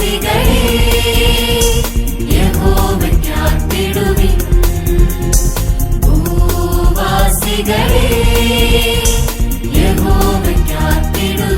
വിശ്വാസികളെ യഹോവയ്ക്കാത്തിടുവിൻ ഭൂവാസികളെ യഹോവയ്ക്കാത്തിടുവിൻ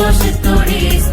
душі турист.